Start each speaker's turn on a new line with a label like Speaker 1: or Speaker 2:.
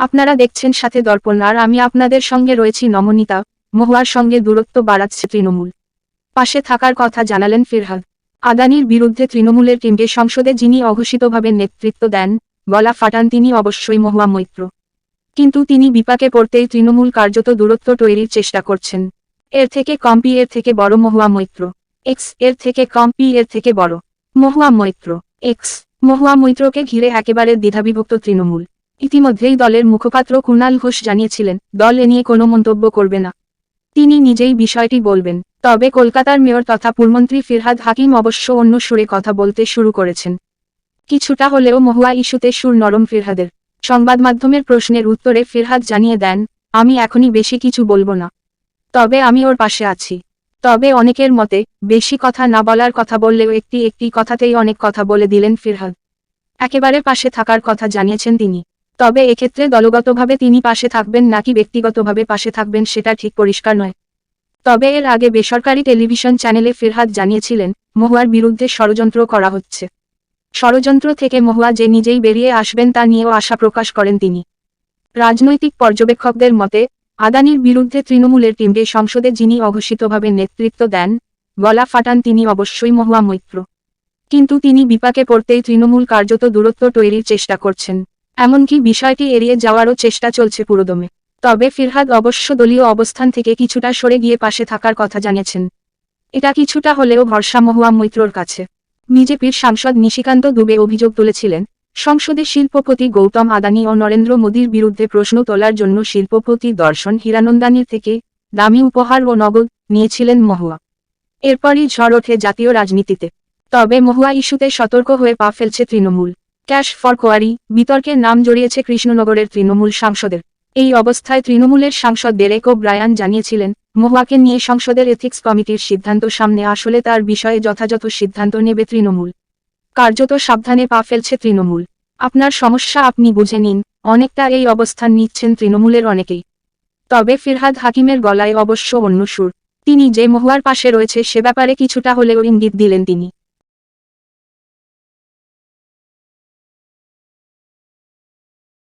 Speaker 1: আপনারা দেখছেন সাথে দর্পণ, আর আমি আপনাদের সঙ্গে রয়েছি নমনীতা, মহুয়ার সঙ্গে দূরত্ব বাড়াচ্ছে তৃণমূল। পাশে থাকার কথা জানালেন ফিরহাদ। আদানির বিরুদ্ধে তৃণমূলের টিমকে সংসদে যিনি অঘোষিতভাবে নেতৃত্ব দেন, গলা ফাটান তিনি অবশ্যই মহুয়া মৈত্র। কিন্তু তিনি বিপাকে পড়তেই তৃণমূল কার্যত দূরত্ব তৈরির চেষ্টা করছেন। এর থেকে কম পি, এর থেকে বড় মহুয়া মৈত্র। এক্স, এর থেকে কম পি, এর থেকে বড় মহুয়া মৈত্র। এক্স, মহুয়া মৈত্রকে ঘিরে একেবারে দ্বিধাবিভক্ত তৃণমূল। ইতিমধ্যেই দলের মুখপাত্র কুণাল ঘোষ জানিয়েছিলেন, দল এ নিয়ে কোনো মন্তব্য করবে না। তিনি নিজেই বিষয়টি বলবেন। তবে কলকাতার মেয়র তথা পূর্মন্ত্রী ফিরহাদ হাকিম অবশ্য অন্য সুরে কথা বলতে শুরু করেছেন। কিছুটা হলেও মহুয়া ইস্যুতে সুর নরম ফিরহাদের। সংবাদ মাধ্যমের প্রশ্নের উত্তরে ফিরহাদ জানিয়ে দেন, আমি এখনই বেশি কিছু বলব না। তবে আমি ওর পাশে আছি। তবে অনেকের মতে, বেশি কথা না বলার কথা বললেও একটি একটি কথাতেই অনেক কথা বলে দিলেন ফিরহাদ। একেবারে পাশে থাকার কথা জানিয়েছেন তিনি। তবে এক্ষেত্রে দলগতভাবে তিনি পাশে থাকবেন নাকি ব্যক্তিগতভাবে পাশে থাকবেন সেটা ঠিক পরিষ্কার নয়। তবে এর আগে বেসরকারি টেলিভিশন চ্যানেলে ফিরহাদ জানিয়েছিলেন, মহুয়ার বিরুদ্ধে ষড়যন্ত্র করা হচ্ছে। ষড়যন্ত্র থেকে মহুয়া যে নিজেই বেরিয়ে আসবেন তা নিয়েও আশা প্রকাশ করেন তিনি। রাজনৈতিক পর্যবেক্ষকদের মতে, আদানির বিরুদ্ধে তৃণমূলের টিমকে সংসদে যিনি অঘোষিতভাবে নেতৃত্ব দেন, গলা ফাটান তিনি অবশ্যই মহুয়া মৈত্র। কিন্তু তিনি বিপাকে পড়তেই তৃণমূল কার্যত দূরত্ব তৈরির চেষ্টা করছেন। এমনকি বিষয়টি এড়িয়ে যাওয়ারও চেষ্টা চলছে পুরোদমে। তবে ফিরহাদ অবশ্য দলীয় অবস্থান থেকে কিছুটা সরে গিয়ে পাশে থাকার কথা জানিয়েছেন। এটা কিছুটা হলেও ভরসা মহুয়া মৈত্রর কাছে। বিজেপির সাংসদ নিশিকান্ত দুবে অভিযোগ তুলেছিলেন সংসদে শিল্পপতি গৌতম আদানি ও নরেন্দ্র মোদীর বিরুদ্ধে প্রশ্ন তোলার জন্য শিল্পপতি দর্শন হীরানন্দানির থেকে দামি উপহার ও নগদ নিয়েছিলেন মহুয়া। এরপরই ঝড় ওঠে জাতীয় রাজনীতিতে। তবে মহুয়া ইস্যুতে সতর্ক হয়ে পা ফেলছে তৃণমূল। ক্যাশ ফর কোয়ারি বিতর্কের নাম জড়িয়েছে কৃষ্ণনগরের তৃণমূল সাংসদের। এই অবস্থায় তৃণমূলের সাংসদ ডেরেক ও ব্রায়ান জানিয়েছিলেন, মহুয়াকে নিয়ে সংসদের এথিক্স কমিটির সিদ্ধান্ত সামনে আসলে তার বিষয়ে যথাযথ সিদ্ধান্ত নেবে তৃণমূল। কার্যত সাবধানে পা ফেলছে তৃণমূল। আপনার সমস্যা আপনি বুঝে নিন, অনেকটা এই অবস্থান নিচ্ছেন তৃণমূলের অনেকেই। তবে ফিরহাদ হাকিমের গলায় অবশ্য অন্য সুর। তিনি যে মহুয়ার পাশে রয়েছে সে ব্যাপারে কিছুটা হলেও ইঙ্গিত দিলেন তিনি।